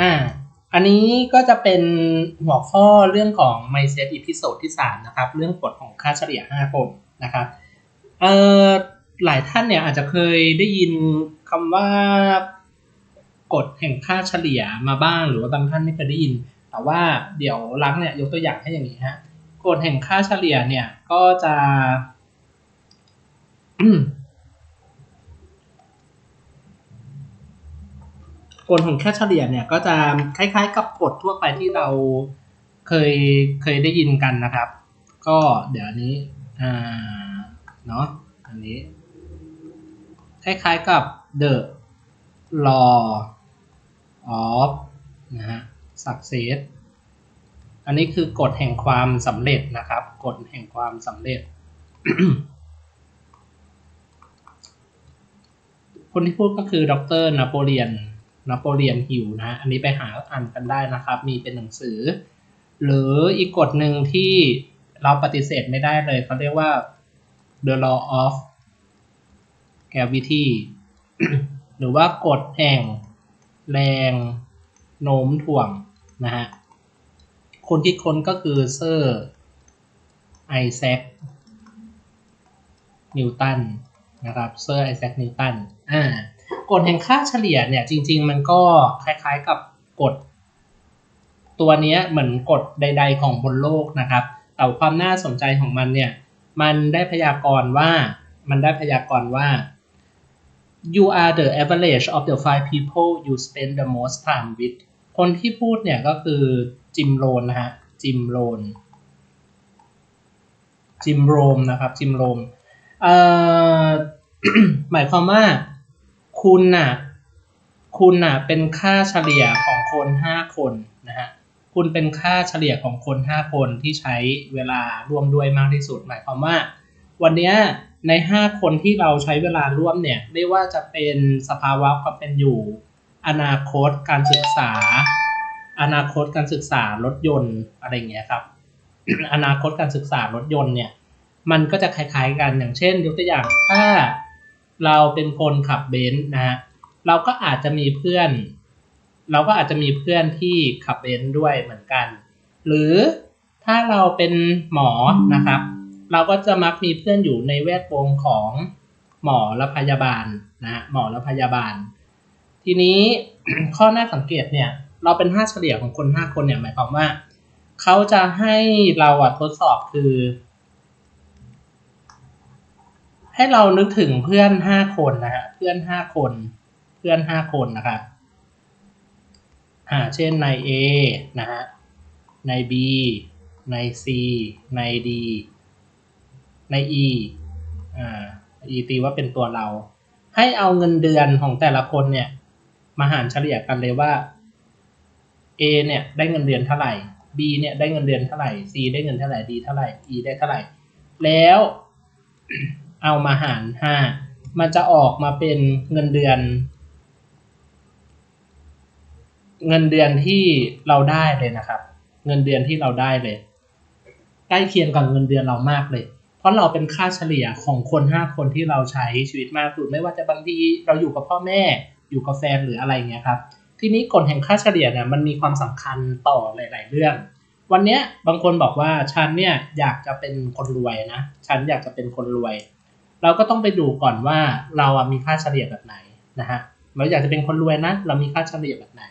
อ่า อันนี้ก็จะเป็นหัวข้อเรื่องของ mindset episode ที่ 3 นะครับ เรื่องกฎของค่าเฉลี่ย 5 คนนะครับเอ่อหลายท่านเนี่ยอาจจะเคยได้ยินคำว่ากฎแห่งค่าเฉลี่ยมาบ้าง หรือว่าบางท่านไม่เคยได้ยิน แต่ว่าเดี๋ยวลังเนี่ยยกตัวอย่างให้อย่างนี้ฮะกฎแห่งค่าเฉลี่ยเนี่ยก็จะ กฎของแค่เฉลี่ยเนี่ยก็จะคล้ายๆ กับกฎทั่วไปที่เราเคยเคยได้ยินกันนะครับ ก็เดี๋ยวนี้อ่าเนาะอันนี้ คล้ายๆกับ the law of นะฮะ success อันนี้คือกฎแห่งความสำเร็จนะครับ กฎแห่งความสำเร็จ คนที่พูดก็คือดรนโปเลียน นโปเลียนฮิวนะ อันนี้ไปหาอ่านกันได้นะครับ มีเป็นหนังสือ หรืออีกกฎหนึ่งที่เราปฏิเสธไม่ได้เลยเขาเรียกว่า the law of gravity หรือว่ากฎแห่งแรงโน้มถ่วงนะฮะ คนที่ค้นก็คือเซอร์ไอแซคนิวตันนะครับ เซอร์ไอแซคนิวตัน อ่า กฎแห่งค่าเฉลี่ยเนี่ยจริง ๆ มันก็คล้ายๆกับกฎตัวนี้เหมือนกฎใด ๆ ของบนโลกนะครับ แต่ความน่าสนใจของมันเนี่ยมันได้พยากรณ์ว่ามันได้พยากรณ์ว่า you are the average of the five people you spend the most time with คนที่พูดเนี่ยก็คือจิมโรนนะฮะจิมโรนจิมโรมนะครับจิมโรมเอ่อหมายความว่า คุณน่ะ คุณน่ะเป็นค่าเฉลี่ยของคนห้าคนนะฮะ คุณเป็นค่าเฉลี่ยของคนห้าคนที่ใช้เวลาร่วมด้วยมากที่สุด หมายความว่า วันนี้ในห้าคนที่เราใช้เวลาร่วมเนี่ย ไม่ว่าจะเป็นสภาวะความเป็นอยู่ อนาคตการศึกษา อนาคตการศึกษารถยนต์อะไรเงี้ยครับ อนาคตการศึกษารถยนต์เนี่ย มันก็จะคล้ายๆกัน อย่างเช่น ยกตัวอย่าง ถ้า เราเป็นคนขับเบนซ์นะฮะเราก็อาจจะมีเพื่อน เราก็อาจจะมีเพื่อนที่ขับเบนซ์ด้วยเหมือนกัน หรือถ้าเราเป็นหมอนะครับ เราก็จะมักมีเพื่อนอยู่ในแวดวงของหมอและพยาบาลนะฮะหมอและพยาบาล ทีนี้ข้อน่าสังเกตเนี่ย เราเป็นห้าเฉลี่ยของคนห้าคนเนี่ยหมายความว่าเขาจะให้เราอะทดสอบคือ ให้เรานึกถึงเพื่อนห้าคนนะฮะเพื่อนห้าคน เพื่อนห้าคนนะครับอ่าเช่นใน A นะฮะใน B ใน C ใน D ใน E อ่า E ตีว่าเป็นตัวเรา ให้เอาเงินเดือนของแต่ละคนเนี่ย มาหารเฉลี่ยกันเลยว่า A เนี่ยได้เงินเดือนเท่าไหร่ B เนี่ยได้เงินเดือนเท่าไหร่ C ได้เงินเท่าไหร่ D เท่าไหร่ E ได้เท่าไหร่ แล้ว เอามาหารห้ามันจะออกมาเป็นเงินเดือน เงินเดือนที่เราได้เลยนะครับ เงินเดือนที่เราได้เลย ใกล้เคียงกับเงินเดือนเรามากเลย เพราะเราเป็นค่าเฉลี่ยของคนห้าคนที่เราใช้ชีวิตมากสุดไม่ว่าจะบางทีเราอยู่กับพ่อแม่อยู่กับแฟนหรืออะไรเงี้ยครับทีนี้กฎแห่งค่าเฉลี่ยเนี่ยมันมีความสำคัญต่อหลาย ๆ เรื่อง วันเนี้ยบางคนบอกว่าฉันเนี่ยอยากจะเป็นคนรวยนะ ฉันอยากจะเป็นคนรวย เราก็ต้องไปดูก่อนว่าเราอะมีค่าเฉลี่ยแบบไหนนะฮะเราอยากจะเป็นคนรวยนะ เรามีค่าเฉลี่ยแบบไหน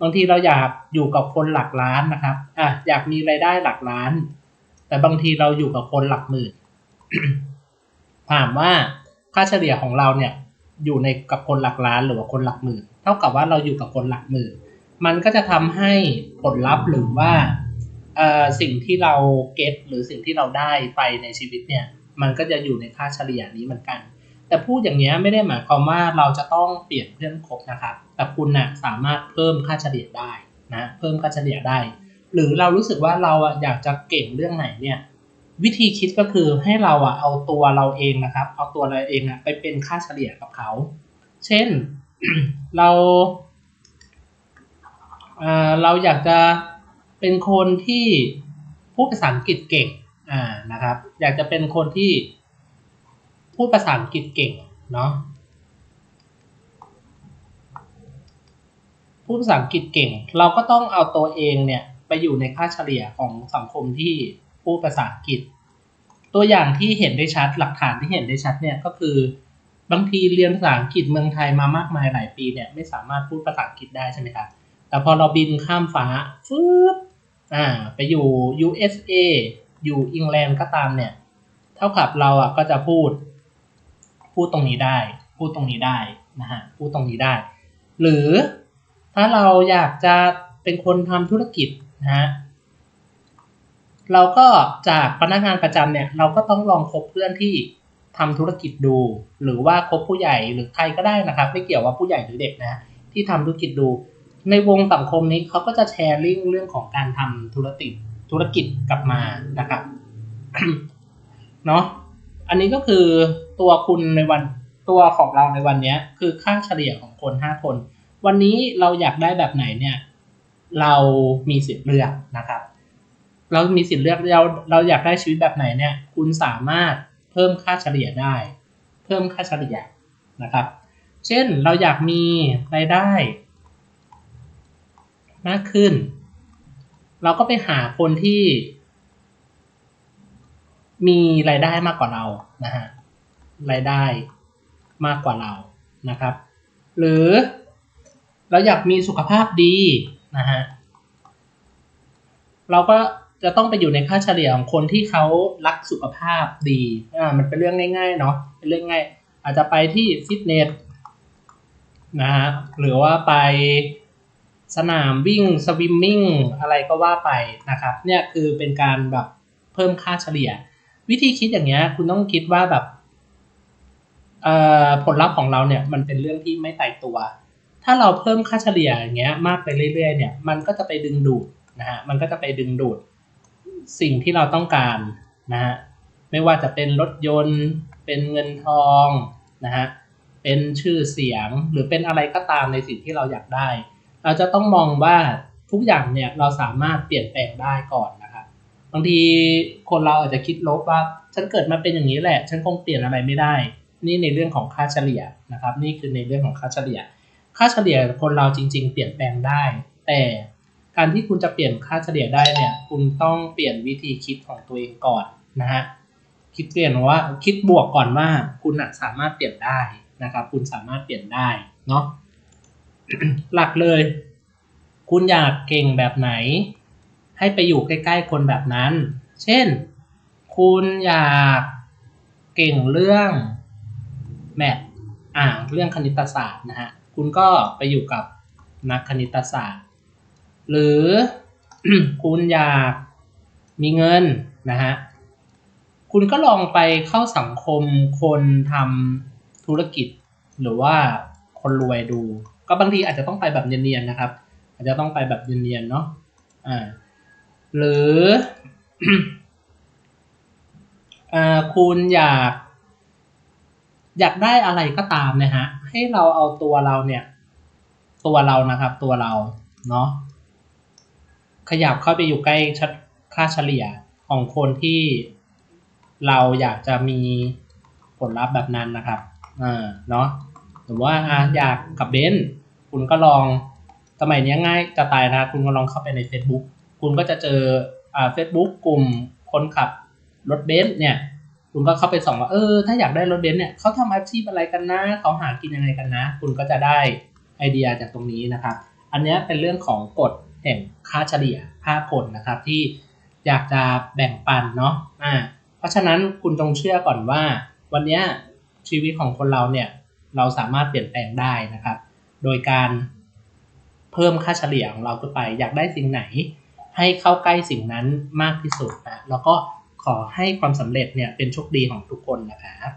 บางทีเราอยากอยู่กับคนหลักล้านนะครับอะอยากมีรายได้หลักล้าน แต่บางทีเราอยู่กับคนหลักหมื่นถามว่าค่าเฉลี่ยของเราเนี่ยอยู่ในกับคนหลักล้านหรือว่าคนหลักหมื่น เท่ากับว่าเราอยู่กับคนหลักหมื่น มันก็จะทำให้ผลลัพธ์หรือว่าสิ่งที่เราเก็ตหรือสิ่งที่เราได้ไปในชีวิตเนี่ย มันก็จะอยู่ในค่าเฉลี่ยนี้เหมือนกัน แต่พูดอย่างนี้ไม่ได้หมายความว่าเราจะต้องเปลี่ยนเพื่อนคบนะครับ แต่คุณนะ่ะสามารถเพิ่มค่าเฉลี่ยได้นะเพิ่มค่าเฉลี่ยได้ หรือเรารู้สึกว่าเราอยากจะเก่งเรื่องไหนเนี่ยวิธีคิดก็คือให้เราอะเอาตัวเราเองนะครับ เอาตัวเราเองอะไปเป็นค่าเฉลี่ยกับเขา เช่นเราเเราอยากจะเป็นคนที่พูดภาษาอังกฤษเก่ง อ่านะครับ อยากจะเป็นคนที่พูดภาษาอังกฤษเก่งเนาะพูดภาษาอังกฤษเก่ง เราก็ต้องเอาตัวเองเนี่ยไปอยู่ในค่าเฉลี่ยของสังคมที่พูดภาษาอังกฤษ ตัวอย่างที่เห็นได้ชัดหลักฐานที่เห็นได้ชัดเนี่ยก็คือบางทีเรียนภาษาอังกฤษเมืองไทยมามากมายหลายปีเนี่ยไม่สามารถพูดภาษาอังกฤษได้ใช่ไหมครับแต่พอเราบินข้ามฟ้าฟึ๊บอ่าไปอยู่ USA อยู่อังกฤษก็ตามเนี่ย เท่ากับเราอะก็จะพูด พูดตรงนี้ได้ พูดตรงนี้ได้นะฮะพูดตรงนี้ได้ หรือถ้าเราอยากจะเป็นคนทำธุรกิจนะฮะเราก็จากพนักงานประจำเนี่ย เราก็ต้องลองคบเพื่อนที่ทำธุรกิจดู หรือว่าคบผู้ใหญ่หรือใครก็ได้นะครับ ไม่เกี่ยวว่าผู้ใหญ่หรือเด็กนะที่ทำธุรกิจดู ในวงสังคมนี้เขาก็จะแชร์ลิงก์เรื่องของการทำธุรกิจ ธุรกิจกลับมานะครับเนาะอันนี้ก็คือตัวคุณในวันตัวของเราในวันนี้คือค่าเฉลี่ยของคนห้าคน วันนี้เราอยากได้แบบไหนเนี่ย เรามีสิทธิ์เลือกนะครับ เรามีสิทธิ์เลือกเราเราอยากได้ชีวิตแบบไหนเนี่ย คุณสามารถเพิ่มค่าเฉลี่ยได้ เพิ่มค่าเฉลี่ยนะครับ เช่นเราอยากมีรายได้ มากขึ้น เราก็ไปหาคนที่มีรายได้มากกว่าเรานะฮะรายได้มากกว่าเรานะครับ หรือเราอยากมีสุขภาพดีนะฮะเราก็จะต้องไปอยู่ในค่าเฉลี่ยของคนที่เขารักสุขภาพดีอ่ามันเป็นเรื่องง่ายๆเนาะเป็นเรื่องง่าย อาจจะไปที่ฟิตเนสนะฮะหรือว่าไป สนามวิ่งสวิมมิ่งอะไรก็ว่าไปนะครับเนี่ยคือเป็นการแบบเพิ่มค่าเฉลี่ย วิธีคิดอย่างเงี้ยคุณต้องคิดว่าแบบผลลัพธ์ของเราเนี่ยมันเป็นเรื่องที่ไม่ตายตัว ถ้าเราเพิ่มค่าเฉลี่ยอย่างเงี้ยมากไปเรื่อยๆเนี่ยมันก็จะไปดึงดูดนะฮะมันก็จะไปดึงดูดสิ่งที่เราต้องการนะฮะไม่ว่าจะเป็นรถยนต์ เป็นเงินทองนะฮะเป็นชื่อเสียงหรือเป็นอะไรก็ตามในสิ่งที่เราอยากได้ เราจะต้องมองว่าทุกอย่างเนี่ยเราสามารถเปลี่ยนแปลงได้ก่อนนะครับบางทีคนเราอาจจะคิดลบว่า ฉันเกิดมาเป็นอย่างนี้แหละ ฉันคงเปลี่ยนอะไรไม่ได้ นี่ในเรื่องของค่าเฉลี่ยนะครับ นี่คือในเรื่องของค่าเฉลี่ย ค่าเฉลี่ยคนเราจริง ๆ เปลี่ยนแปลงได้ แต่การที่คุณจะเปลี่ยนค่าเฉลี่ยได้เนี่ย คุณต้องเปลี่ยนวิธีคิดของตัวเองก่อนนะฮะคิดเปลี่ยนว่าคิดบวกก่อนว่าคุณสามารถเปลี่ยนได้นะครับ คุณสามารถเปลี่ยนได้เนาะ หลักเลย คุณอยากเก่งแบบไหน ให้ไปอยู่ใกล้ๆคนแบบนั้น เช่น คุณอยากเก่งเรื่องแมทอ่าเรื่องคณิตศาสตร์นะฮะ คุณก็ไปอยู่กับนักคณิตศาสตร์ หรือคุณอยากมีเงินนะฮะ คุณก็ลองไปเข้าสังคมคนทำธุรกิจหรือว่าคนรวยดู ก็บางทีอาจจะต้องไปแบบเนียนๆนะครับ อาจจะต้องไปแบบเนียนๆเนาะอ่าหรืออ่าคุณอยาก อยากได้อะไรก็ตามนะฮะให้เราเอาตัวเราเนี่ย ตัวเรานะครับ ตัวเราเนาะขยับเข้าไปอยู่ใกล้ค่าเฉลี่ยของคนที่เราอยากจะมีผลลัพธ์แบบนั้นนะครับ อ่า เนาะ หรือว่าอ่าอยากกับเบนซ์ คุณก็ลองสมัยนี้ง่ายจะตายนะ คุณก็ลองเข้าไปใน Facebook คุณก็จะเจออ่า Facebook กลุ่มคนขับรถเบนซ์เนี่ย คุณก็เข้าไปส่องว่าเออ ถ้าอยากได้รถเบนซ์เนี่ยเขาทำอาชีพอะไรกันนะเขาหากินยังไงกันนะ คุณก็จะได้ไอเดียจากตรงนี้นะครับ อันนี้เป็นเรื่องของกฎแห่งค่าเฉลี่ยค่าผลนะครับที่อยากจะแบ่งปันเนาะอ่าเพราะฉะนั้นคุณจงเชื่อก่อนว่า วันนี้ชีวิตของคนเราเนี่ยเราสามารถเปลี่ยนแปลงได้นะครับ โดยการเพิ่มค่าเฉลี่ยของเราขึ้นไป อยากได้สิ่งไหน ให้เข้าใกล้สิ่งนั้นมากที่สุดนะแล้วก็ขอให้ความสำเร็จเนี่ยเป็นโชคดีของทุกคนนะครับ